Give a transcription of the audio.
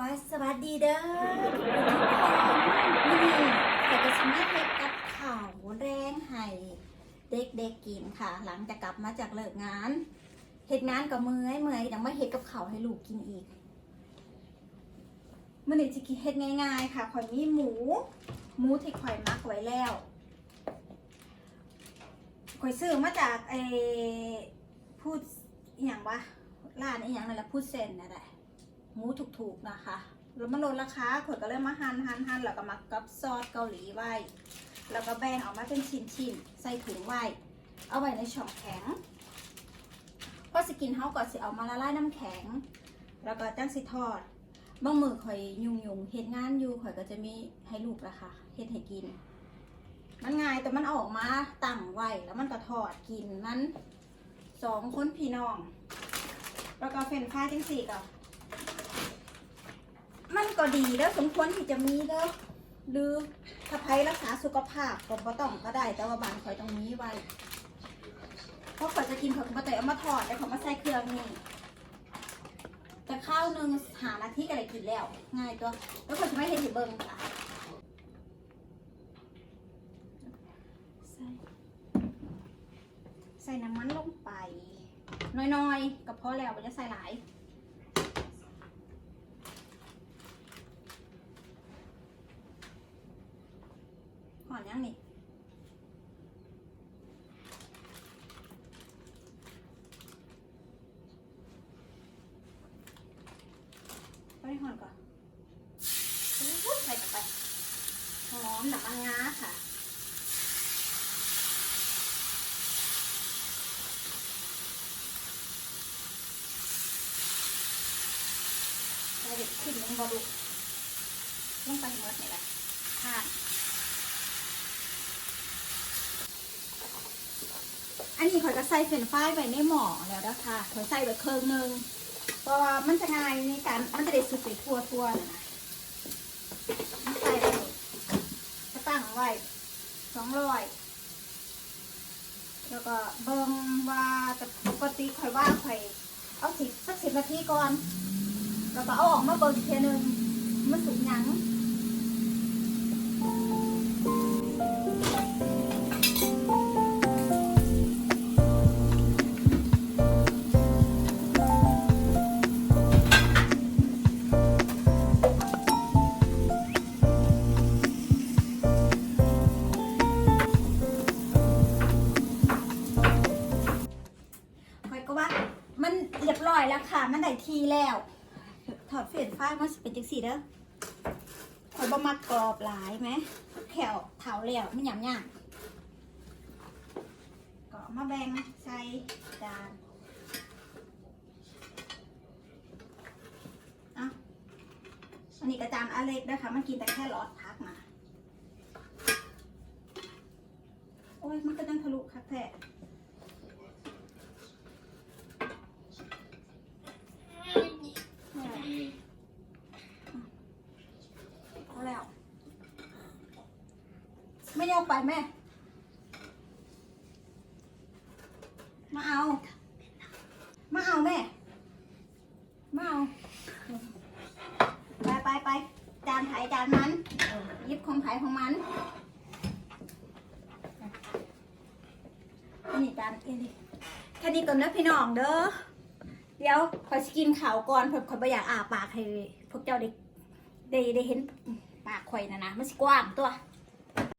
ว่าสวัสดีเด้อทุกคนนี่แต่ก็ชิมาเฮ็ดกับข่าวแรงให้เด็กๆกินค่ะ หลังจากกลับมาจากเลิกงานเฮ็ดงานกับเมื่อยเมื่อยยังไม่เฮ็ดกับข่าวให้ลูกกินอีกมื่อนี้จะกินเฮ็ดง่ายๆ ค่ะข่อยมีหมู หมูที่ข่อยมักไว้แล้วข่อยซื้อมาจากไอ้พูดอย่างวะร้านอหย่างนั่นแหละพูดเซนนั่นแหละ หมูถูกๆนะคะแล้วมันลดราคาขวดก็เลยมาหั่นหั่นหั่นแล้วก็มากับซอสเกาหลีไว้ แล้วก็แบ่งออกมาเป็นชิ้นๆใส่ถุงไว้ เอาไว้ในช่องแข็งพอสกินเฮาก็สิเอามาละลายน้ำแข็ง แล้วก็จังสิทอดบางมือข่อยยุงยุงๆเฮ็ดงานอยู่ข่อยก็จะมีให้ลูกละค่ะเฮ็ดให้กิน มันง่ายแต่มันออกมาตั้งไว้แล้วมันก็ทอดกินมันสองคนพี่น้อง แล้วก็เฟรนฟรายจังสี่ก็ มันก็ดีแล้วสมควรที่จะมีเด้อหรือถ้าใครรักษาสุขภาพก็บ่ต้องก็ได้ แต่ว่าบานข่อยต้องมีไว้เพราะข่อยจะกินข่อยก็บ่ได้เอามาทอดแต่ข่อยมาใส่เครื่องนี่แต่ข้าวหนึ่งหานาทีก็ได้กินแล้ว ง่ายตัวแล้วข่อยจะไม่เห็นให้เบิ่งค่ะใส่ใส่น้ำมันลงไปน้อยๆก็พอแล้วไม่จะใส่หลาย หอนยังนี่ไปหอนก่อนอุ๊ยใส่ลงไปหอมหนักงาค่ะใส่เด็กขึ้นลงบอดุลงไปหมดนี่แหละค่ะ อันนี้ข่อยก็ใส่เฟรนฟรายไปในหม้อแล้วนะคะข่อยใส่ไปเครื่องหนึงเพราะว่ามันจะง่ายในการมันจะได้สุกไปทั่วทั่วนะนะใส่ไปก็ตั้งไว้สองร้อยแล้วก็เบิ่งว่าแต่ปกติข่อยว่าข่อยเอาสิบสักสิบนาทีก่อน แล้วก็เอาออกมาเบิ่งอีกทีหนึงมันสุกยัง มันเรียบร้อยแล้วค่ะ มันได้ทีแล้ว ถอดเฟรนฟรามันเป็นจังสีเด้อขอยบ่มักกรอบหลายไหมแขวเถาแล้วมันหยำหยากก็มาแบ่งใส่จานเอาอันนี้กระจานอเล็กนะคะมันกินแต่แค่หลอดพักมา โอ้ยมันก็ต้องทะลุคักแท้ เอาแล้ว ไม่ยกไปแม่ มาเอา มาเอาแม่ มาเอา ไปไปไปจานไถจานมันยิบของไถของมันนนี้จานเอ็นี่แค่นี้ก่อนนะพี่น้องเด้อ เดี๋ยวขอสกินข่าวก่อนเพิ่นขอยบ่อยากอาปากให้พวกเจ้าได้ได้ได้เห็นปากข่อยนะนะมันสิกว้างตัว